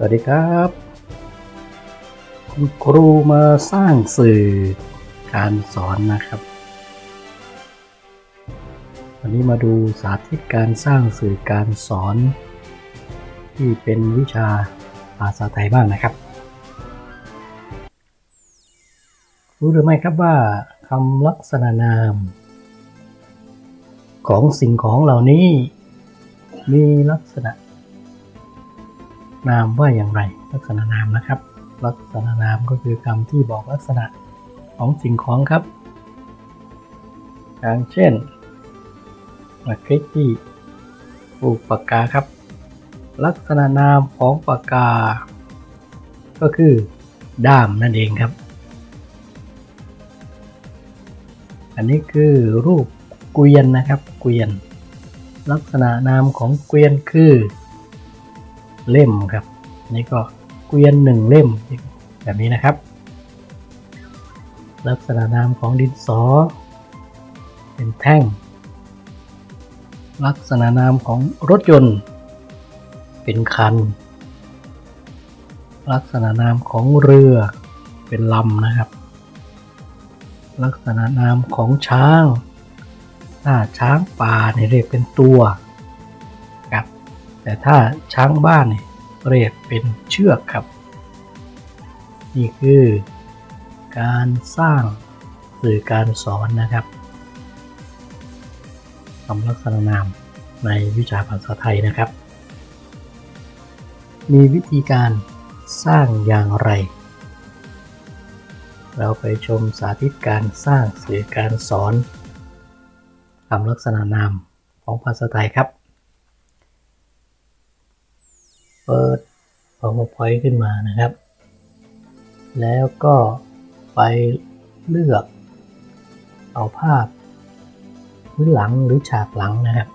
สวัสดีครับ คุณครูมาสร้างสื่อการสอนนะครับ วันนี้มาดูสาธิตการสร้างสื่อการสอน ที่เป็นวิชาภาษาไทยบ้างนะครับ รู้หรือไม่ครับว่าคำลักษณะนาม ของสิ่งของเหล่านี้มีลักษณะ นามว่าอย่างไร ลักษณะนามนะครับ ลักษณะนามก็คือคำที่บอกลักษณะของสิ่งของครับอย่างเช่นมาคลิกที่ปูกปากกาครับ ลักษณะนามของปากกา ก็คือด้ามนั่นเองครับ อันนี้คือรูปเกวียนนะครับ เกวียน ลักษณะนามของเกวียนคือ เล่มครับ นี่ก็เกวียนหนึ่งเล่มแบบนี้นะครับ ลักษณะนามของดินสอ เป็นแท่ง ลักษณะนามของรถยนต์ เป็นคัน ลักษณะนามของเรือเป็นลำนะครับ ลักษณะนามของช้างถ้าช้างป่าเนี่ยเรียกเป็นตัว แต่ถ้าช้างบ้านเนี่ยเรียกเป็นเชือกครับ นี่คือการสร้างสื่อการสอนนะครับคำลักษณะนามในวิชาภาษาไทยนะครับ มีวิธีการสร้างอย่างไร เราไปชมสาธิตการสร้างสื่อการสอนคำลักษณะนามของภาษาไทยครับ PowerPoint ขึ้นมานะครับ แล้วก็ไปเลือกเอาภาพพื้นหลังหรือฉากหลังนะครับ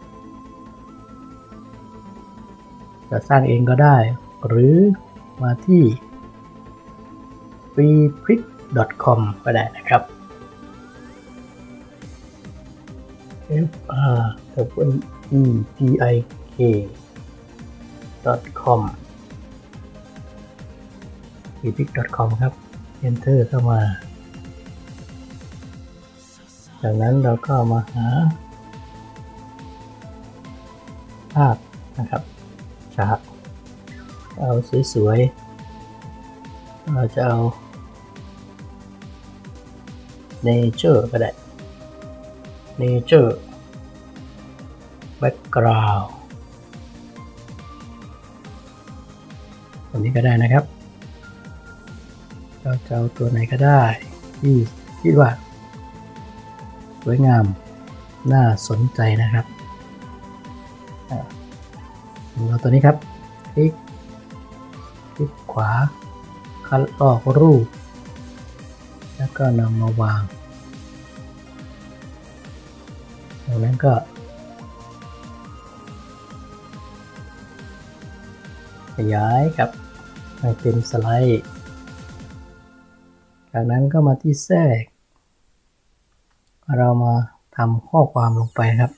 จะสร้างเองก็ได้ หรือมาที่ freeprint.com ก็ได้นะครับ f r w e p i k com e p i c com ครับ enter เข้ามา จากนั้นเราก็มาหา ภาพนะครับฉากเอาสวยๆ เราจะเอา nature ก็ได้ nature background ตัวนี้ก็ได้นะครับ เราจะเอาตัวไหนก็ได้ ที่คิดว่า สวยงามน่าสนใจนะครับเราตัวนี้ครับ คลิก คลิกขวา คัดลอกรูป แล้วก็นำมาวางจากนั้นก็ขยายครับให้เป็นสไลด์ จากนั้นก็มาที่แทรก เรามาทำข้อความลงไปครับ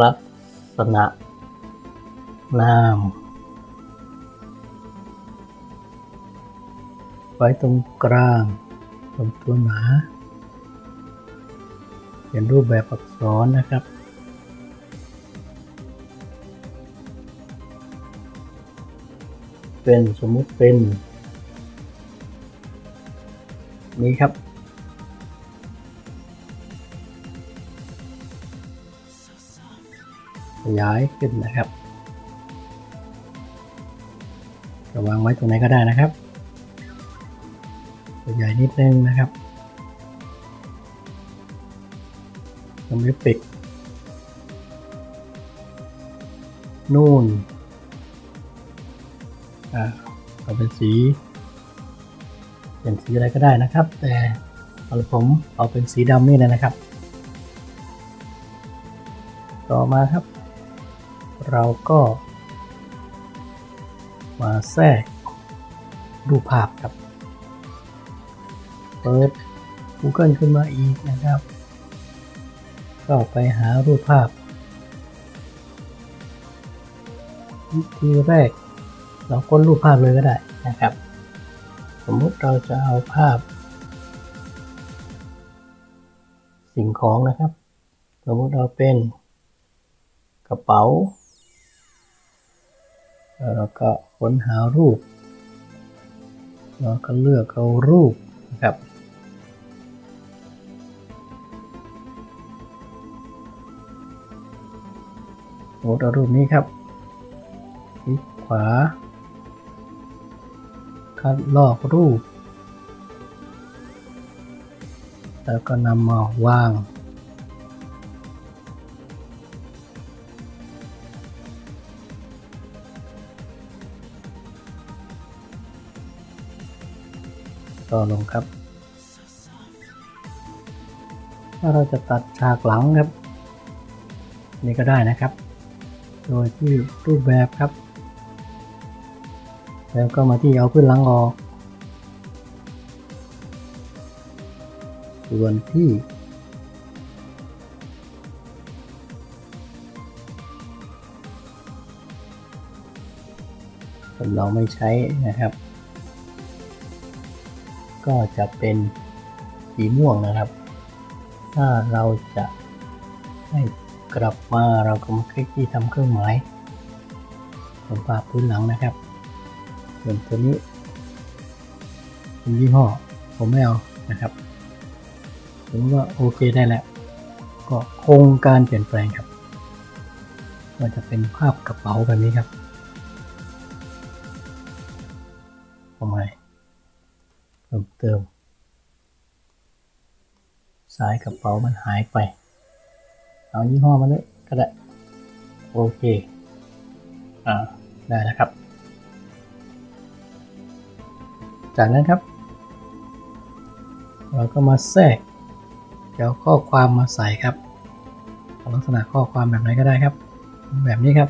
ลักษณะ นาม ไว้ตรงกลางตรงตัวหนา เป็นรูปแบบอักษรนะครับ เป็นสมมุติเป็น นี้ครับ ขยายขึ้นนะครับจะวางไว้ตรงไหนก็ได้นะครับตัวใหญ่นิดนึงนะครับทำให้ปิดนู่น อ่าเอาเป็นสี เป็นสีอะไรก็ได้นะครับ แต่เอาผมเอาเป็นสีดำนี่เลยนะครับ ต่อมาครับ เราก็มาแทรกรูปภาพครับ เปิด Google ขึ้นมาอีกนะครับเข้าไปหารูปภาพวิธีแรก เราค้นรูปภาพเลยก็ได้นะครับ สมมุติเราจะเอาภาพ สิ่งของนะครับ สมมุติเราเป็นกระเป๋าแล้วเราก็ค้นหารูป เราก็เลือกเอารูปนะครับสมมติเอารูปนี้ครับคลิกขวา คัดลอกรูป แล้วก็นำมาวาง ต่อลงครับ ถ้าเราจะตัดฉากหลังครับ นี่ก็ได้นะครับ โดยที่รูปแบบครับ แล้วก็มาที่เอาขึ้นหลังออก ส่วนที่เราไม่ใช้นะครับ ก็จะเป็นสีม่วงนะครับ ถ้าเราจะให้กลับมาเราก็มาคลิกที่ทำเครื่องหมายบนภาพพื้นหลังนะครับ ส่วนตัวนี้เป็นยี่ห้อผมไม่เอานะครับ ผมว่าโอเคได้แล้ว ก็คงการเปลี่ยนแปลงครับก็จะเป็นภาพกระเป๋าแบบนี้ครับทำไมเพิ่มเติม สายกระเป๋ามันหายไป เอายี่ห้อมาเลยก็ได้ โอเค อ่า ได้แล้วครับ จากนั้นครับ เราก็มาแทรกเดี๋ยวข้อความมาใส่ครับลักษณะข้อความแบบไหนก็ได้ครับ แบบนี้ครับ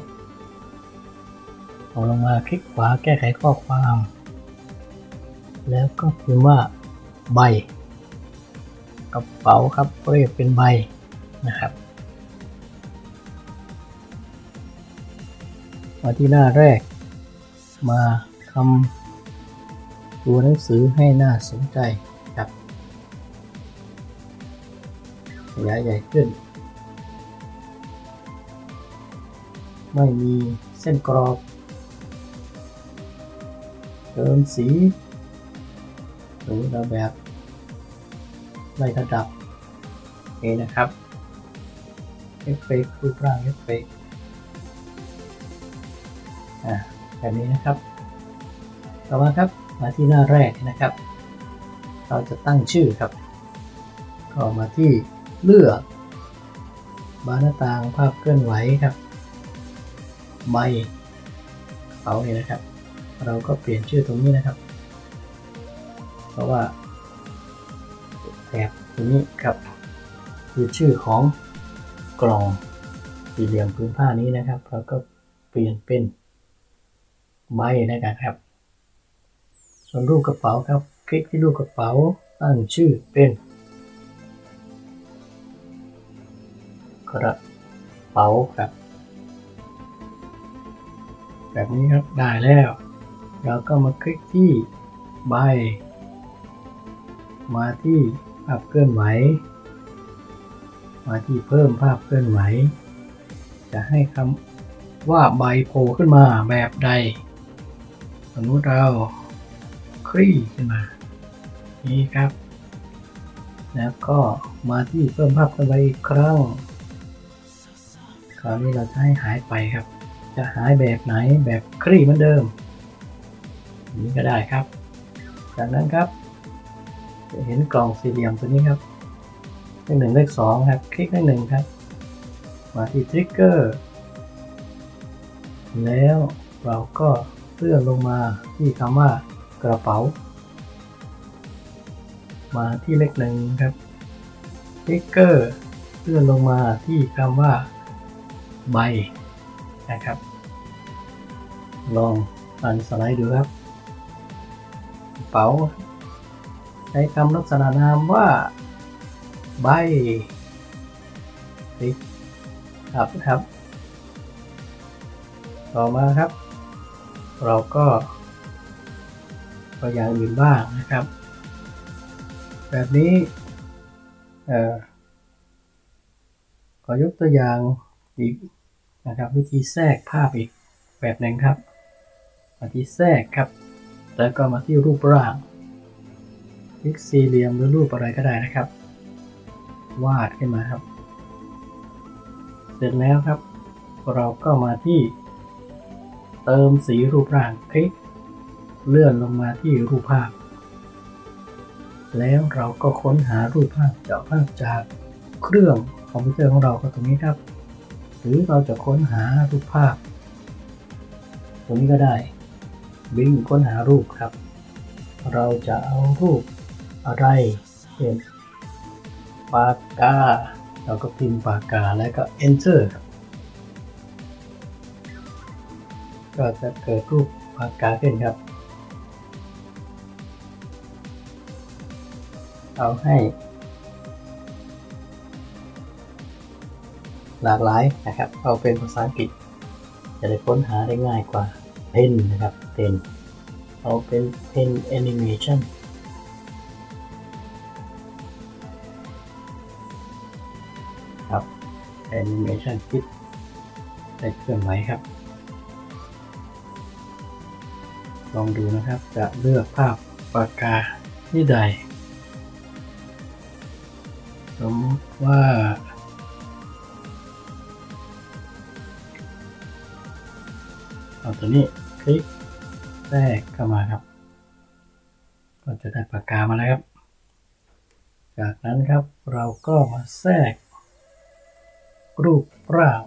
เอาลงมาคลิกขวาแก้ไขข้อความ แล้วก็พิมพ์ว่าใบกระเป๋าครับเรียกเป็นใบนะครับมาที่หน้าแรกมาทำ ตัวหนังสือให้น่าสนใจครับขยายใหญ่ขึ้น ไม่มีเส้นกรอบ เติมสีหรือระแบบไล่ระดับนี่นะครับเอฟเฟกต์รูปร่างเอฟเฟกต์อ่าแบบนี้นะครับ ต่อมาครับ มาที่หน้าแรกนะครับ เราจะตั้งชื่อครับ ก็มาที่เลือกบานหน้าต่างภาพเคลื่อนไหวครับใบเขาเนี่ยนะครับ เราก็เปลี่ยนชื่อตรงนี้นะครับ เพราะว่าแถบตรงนี้ครับคือชื่อของกล่องสี่เหลี่ยมพื้นผ้านี้นะครับ เราก็เปลี่ยนเป็นใบนะครับ ส่วนรูปกระเป๋าครับ คลิกที่รูปกระเป๋าตั้งชื่อเป็น กระเป๋าครับ แบบนี้ครับได้แล้ว เราก็มาคลิกที่ใบ มาที่ภาพเคลื่อนไหว มาที่เพิ่มภาพเคลื่อนไหว จะให้คำว่าใบโผล่ขึ้นมาแบบใด สมมติเรา คลี่ขึ้นมา นี่ครับ แล้วก็มาที่เพิ่มภาพเคลื่อนไหวอีกครั้งคราวนี้เราจะให้หายไปครับ จะหายแบบไหนแบบคลี่เหมือนเดิม นี้ก็ได้ครับ จากนั้นครับ จะเห็นกล่องสี่เหลี่ยมตัวนี้ครับเลขหนึ่งเลขสองครับ คลิกเลขหนึ่งครับ มาที่ทริกเกอร์แล้วเราก็เลื่อนลงมาที่คำว่า กระเป๋า มาที่เลขหนึ่งครับทริกเกอร์เลื่อนลงมาที่คำว่าใบนะครับ ลองอ่านสไลด์ดูครับกระเป๋า ใช้คำลักษณะนามว่าใบลิกครับครับ ต่อมาครับ เราก็ ตัวอย่างอื่นบ้างนะครับ แบบนี้ขอยกตัวอย่างอีกนะครับ วิธีแทรกภาพอีกแบบหนึ่งครับ มาที่แทรกครับ แล้วก็มาที่รูปร่างคลิกสี่เหลี่ยมหรือรูปอะไรก็ได้นะครับ วาดขึ้นมาครับ เสร็จแล้วครับ เราก็มาที่เติมสีรูปร่างคลิก เลื่อนลงมาที่รูปภาพ แล้วเราก็ค้นหารูปภาพจากภาพจากเครื่องคอมพิวเตอร์ของเราก็ตรงนี้ครับ หรือเราจะค้นหารูปภาพ ตรงนี้ก็ได้บิงค้นหารูปครับ เราจะเอารูปอะไรเป็นปากกา เราก็พิมพ์ปากกาแล้วก็ enter ครับก็จะเกิดรูปปากกาขึ้นครับ เอาให้ หลากหลายนะครับ เอาเป็นภาษาอังกฤษ จะได้ค้นหาได้ง่ายกว่า pen นะครับ pen เอาเป็น pen animation ครับ animation คิดได้เคลื่อนไหวครับ ลองดูนะครับจะเลือกภาพปากกาที่ใด สมมติว่าเอาตัวนี้คลิกแทรกเข้ามาครับ ก็จะได้ปากกามาแล้วครับ จากนั้นครับเราก็มาแทรก รูปร่าง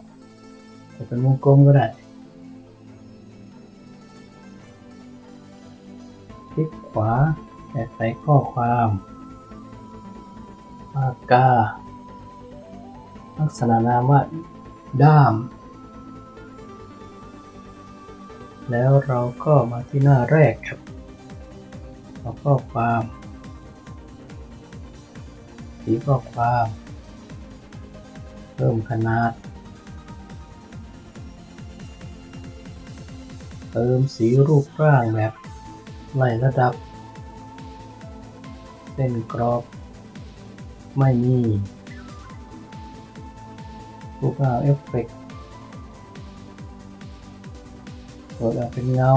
จะเป็นวงกลมก็ได้คลิกขวาแก้ไขข้อความ ปากกา ลักษณะนามว่า ด้าม แล้วเราก็มาที่หน้าแรกครับเอาข้อความสีข้อความ เพิ่มขนาด เติมสีรูปร่างแบบไล่ระดับ เส้นกรอบ ไม่มีรูปร่างเอฟเฟกต์กดเอาเป็นเงา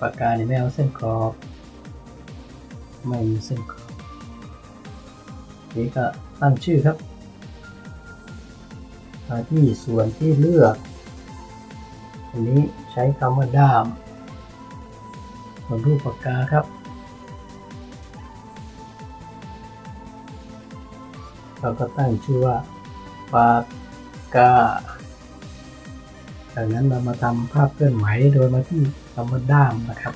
ปากกาเนี่ยไม่เอาเส้นกรอบ ไม่มีเส้นกรอบนี่ก็ตั้งชื่อครับที่ส่วนที่เลือก อันนี้ใช้คำว่าด้ามบนรูปปากกาครับ เราก็ตั้งชื่อว่าปากกาจากนั้นเรามาทำภาพเคลื่อนไหวโดยมาที่คำว่าด้ามนะครับ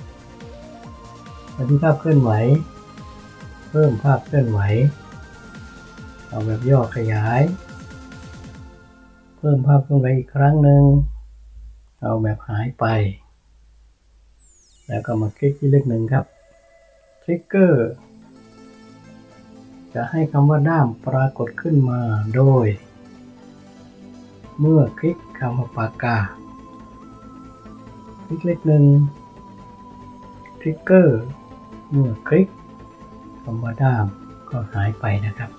มาที่ภาพเคลื่อนไหว เพิ่มภาพเคลื่อนไหว เอาแบบย่อขยาย เพิ่มภาพเคลื่อนไหวอีกครั้งหนึ่งเอาแบบหายไป แล้วก็มาคลิกที่เลขหนึ่งครับทริกเกอร์ จะให้คำว่าด้ามปรากฏขึ้นมาโดย เมื่อคลิกคำว่าปากกา คลิกเลขหนึ่งทริกเกอร์เมื่อคลิกคำว่าด้ามก็หายไปนะครับ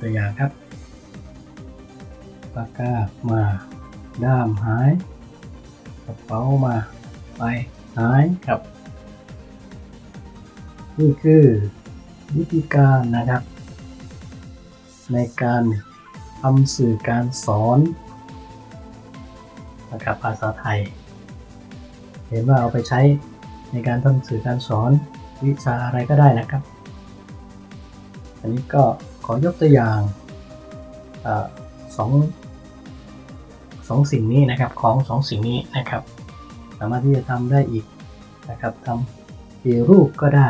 ตัวอย่างครับ ปากกามา ด้ามหาย กระเป๋ามา ไปหายครับ นี่คือ วิธีการนะครับ ในการทำสื่อการสอนนะครับภาษาไทย เห็นว่าเอาไปใช้ในการทำสื่อการสอนวิชาอะไรก็ได้นะครับ อันนี้ก็ขอยกตัวอย่างอสองสองสิ่งนี้นะครับของสองสิ่งนี้นะครับ สามารถที่จะทำได้อีกนะครับทำกี่รูปก็ได้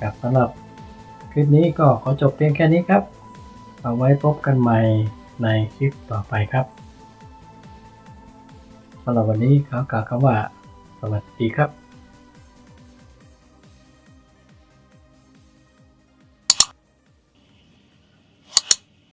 ครับสำหรับคลิปนี้ก็ขอจบเพียงแค่นี้ครับ เอาไว้พบกันใหม่ในคลิปต่อไปครับสำหรับวันนี้ขอกล่าวคำว่า สวัสดีครับ